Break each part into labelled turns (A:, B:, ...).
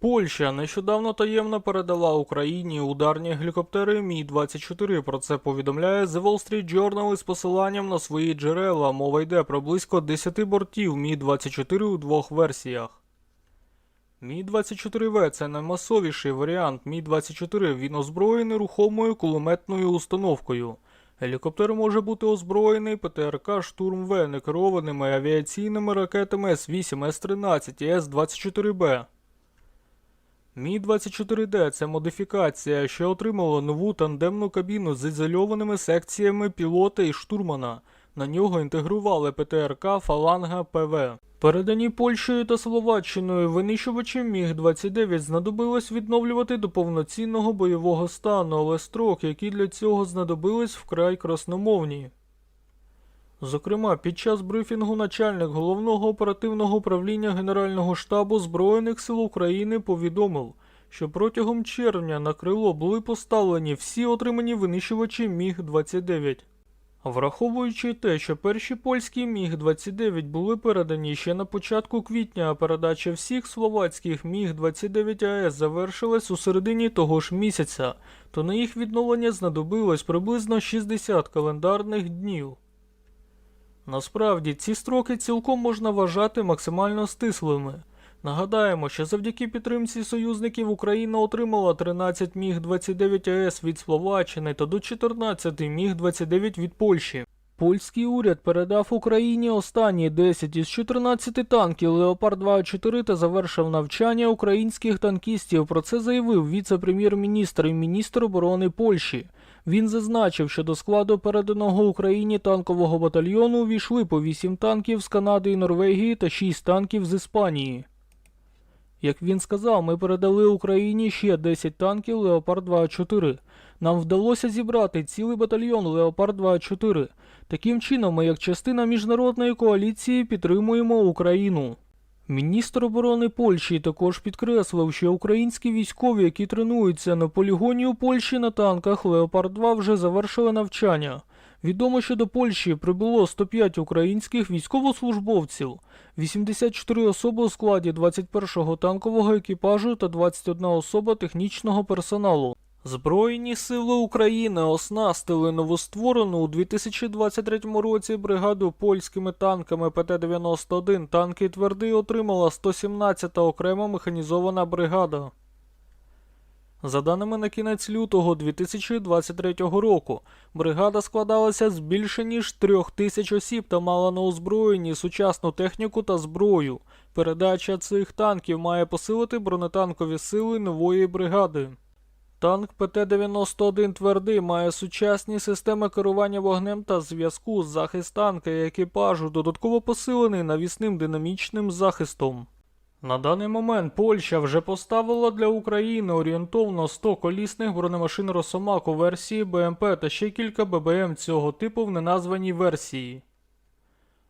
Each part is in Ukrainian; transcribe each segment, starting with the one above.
A: Польща нещодавно таємно передала Україні ударні гелікоптери Мі-24. Про це повідомляє The Wall Street Journal із посиланням на свої джерела. Мова йде про близько 10 бортів Мі-24 у двох версіях. Мі-24В це наймасовіший варіант Мі-24. Він озброєний рухомою кулеметною установкою. Гелікоптер може бути озброєний ПТРК «Штурм-В» некерованими авіаційними ракетами С-8, С-13 і С-24Б. Мі-24Д це модифікація, що отримала нову тандемну кабіну з ізольованими секціями пілота і штурмана. На нього інтегрували ПТРК Фаланга ПВ. Передані Польщею та Словаччиною винищувачі Міг-29 знадобилось відновлювати до повноцінного бойового стану, але строк, які для цього знадобились, вкрай красномовні. Зокрема, під час брифінгу начальник головного оперативного управління Генерального штабу Збройних сил України повідомив, що протягом червня на крило були поставлені всі отримані винищувачі Міг-29. Враховуючи те, що перші польські Міг-29 були передані ще на початку квітня, а передача всіх словацьких Міг-29 АЕС завершилась у середині того ж місяця, то на їх відновлення знадобилось приблизно 60 календарних днів. Насправді, ці строки цілком можна вважати максимально стислими. Нагадаємо, що завдяки підтримці союзників Україна отримала 13 Міг-29 АЕС від Словаччини та до 14 Міг-29 від Польщі. Польський уряд передав Україні останні 10 із 14 танків Леопард 2А4 та завершив навчання українських танкістів. Про це заявив віце-прем'єр-міністр і міністр оборони Польщі. Він зазначив, що до складу переданого Україні танкового батальйону увійшли по 8 танків з Канади і Норвегії та 6 танків з Іспанії. Як він сказав, ми передали Україні ще 10 танків Леопард 2А4. Нам вдалося зібрати цілий батальйон Леопард 2А4. Таким чином, ми як частина міжнародної коаліції підтримуємо Україну. Міністр оборони Польщі також підкреслив, що українські військові, які тренуються на полігоні у Польщі на танках Леопард 2 вже завершили навчання. Відомо, що до Польщі прибуло 105 українських військовослужбовців, 84 особи у складі 21-го танкового екіпажу та 21 особа технічного персоналу. Збройні сили України оснастили новостворену у 2023 році бригаду польськими танками ПТ-91. Танки твердий отримала 117-та окрема механізована бригада. За даними на кінець лютого 2023 року, бригада складалася з більше ніж трьох тисяч осіб та мала на озброєнні сучасну техніку та зброю. Передача цих танків має посилити бронетанкові сили нової бригади. Танк ПТ-91 твердий має сучасні системи керування вогнем та зв'язку, захист танка і екіпажу, додатково посилений навісним динамічним захистом. На даний момент Польща вже поставила для України орієнтовно 100 колісних бронемашин Росомак у версії БМП та ще кілька ББМ цього типу в неназваній версії.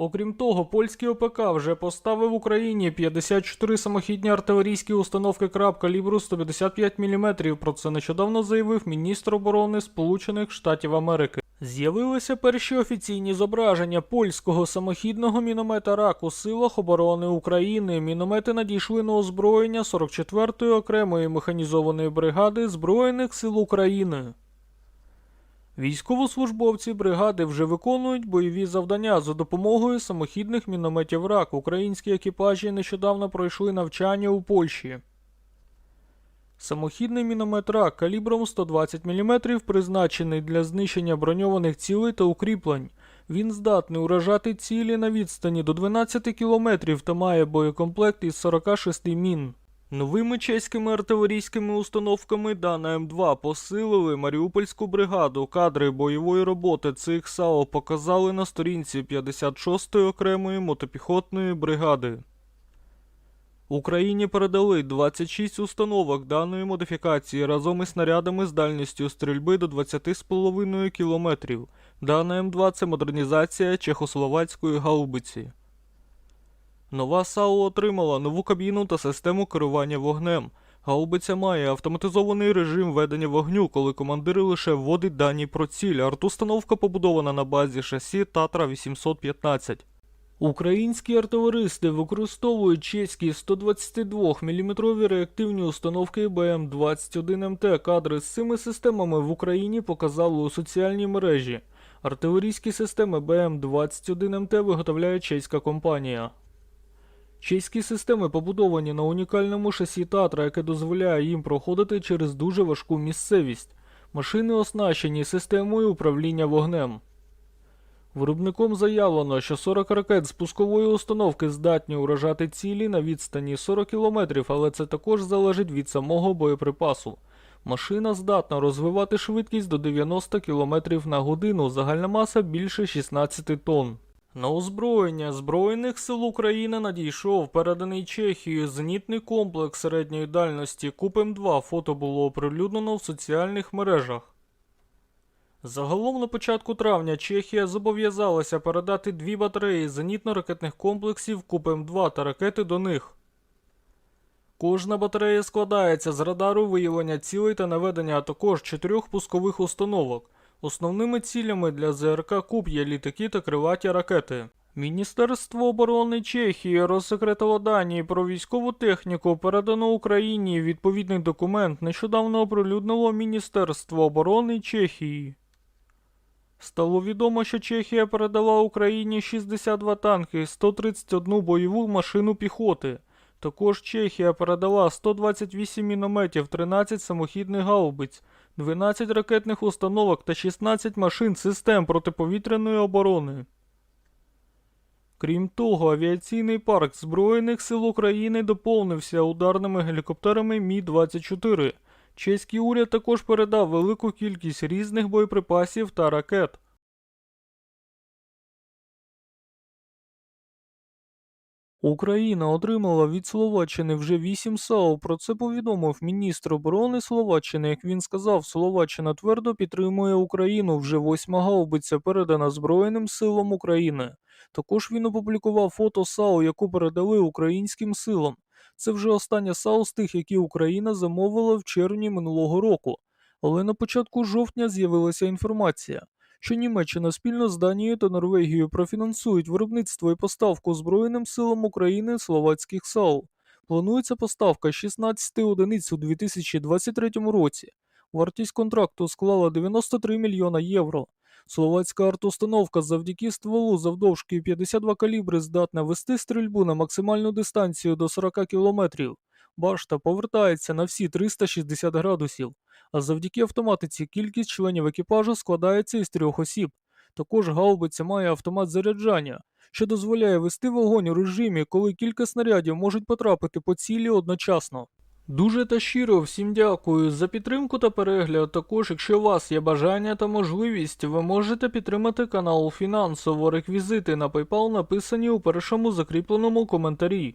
A: Окрім того, польський ОПК вже поставив Україні 54 самохідні артилерійські установки краб калібру 155 мм. Про це нещодавно заявив міністр оборони Сполучених Штатів Америки. З'явилися перші офіційні зображення польського самохідного міномета РАК у силах оборони України. Міномети надійшли на озброєння 44-ї окремої механізованої бригади Збройних сил України. Військовослужбовці бригади вже виконують бойові завдання за допомогою самохідних мінометів РАК. Українські екіпажі нещодавно пройшли навчання у Польщі. Самохідний міномет РАК калібром 120 мм призначений для знищення броньованих цілей та укріплень. Він здатний уражати цілі на відстані до 12 км та має боєкомплект із 46 мін. Новими чеськими артилерійськими установками Дана М2 посилили Маріупольську бригаду. Кадри бойової роботи цих САО показали на сторінці 56-ї окремої мотопіхотної бригади. Україні передали 26 установок даної модифікації разом із снарядами з дальністю стрільби до 20,5 км. Дана М2 це модернізація чехословацької гаубиці. Нова САУ отримала нову кабіну та систему керування вогнем. Гаубиця має автоматизований режим ведення вогню, коли командир лише вводить дані про ціль. Артустановка побудована на базі шасі Татра 815. Українські артилеристи використовують чеські 122 мм реактивні установки БМ-21МТ. Кадри з цими системами в Україні показали у соціальній мережі. Артилерійські системи БМ-21МТ виготовляє чеська компанія. Чеські системи побудовані на унікальному шасі Татра, яке дозволяє їм проходити через дуже важку місцевість. Машини оснащені системою управління вогнем. Виробником заявлено, що 40 ракет з пускової установки здатні уражати цілі на відстані 40 км, але це також залежить від самого боєприпасу. Машина здатна розвивати швидкість до 90 км на годину, загальна маса більше 16 тонн. На озброєння Збройних сил України надійшов переданий Чехією зенітний комплекс середньої дальності Купем-2. Фото було оприлюднено в соціальних мережах. Загалом на початку травня Чехія зобов'язалася передати дві батареї зенітно-ракетних комплексів Купем-2 та ракети до них. Кожна батарея складається з радару виявлення цілей та наведення, а також чотирьох пускових установок. Основними цілями для ЗРК Куб є літаки та крилаті ракети. Міністерство оборони Чехії розсекретило дані про військову техніку, передану Україні. Відповідний документ нещодавно оприлюднило Міністерство оборони Чехії. Стало відомо, що Чехія передала Україні 62 танки, 131 бойову машину піхоти. Також Чехія передала 128 мінометів, 13 самохідних гаубиць, 12 ракетних установок та 16 машин систем протиповітряної оборони. Крім того, авіаційний парк Збройних сил України доповнився ударними гелікоптерами Мі-24. Чеський уряд також передав велику кількість різних боєприпасів та ракет. Україна отримала від Словаччини вже 8 САУ. Про це повідомив міністр оборони Словаччини. Як він сказав, Словаччина твердо підтримує Україну. Вже восьма гаубиця передана Збройним силам України. Також він опублікував фото САУ, яку передали українським силам. Це вже остання САУ з тих, які Україна замовила в червні минулого року. Але на початку жовтня з'явилася інформація, що Німеччина спільно з Данією та Норвегією профінансують виробництво і поставку Збройним силам України словацьких САУ. Планується поставка 16 одиниць у 2023 році. Вартість контракту склала 93 мільйона євро. Словацька артустановка завдяки стволу завдовжки 52 калібри здатна вести стрільбу на максимальну дистанцію до 40 кілометрів. Башта повертається на всі 360 градусів, а завдяки автоматиці кількість членів екіпажу складається із трьох осіб. Також гаубиця має автомат заряджання, що дозволяє вести вогонь у режимі, коли кілька снарядів можуть потрапити по цілі одночасно. Дуже та щиро всім дякую за підтримку та перегляд. Також, якщо у вас є бажання та можливість, ви можете підтримати канал фінансово. Реквізити на PayPal написані у першому закріпленому коментарі.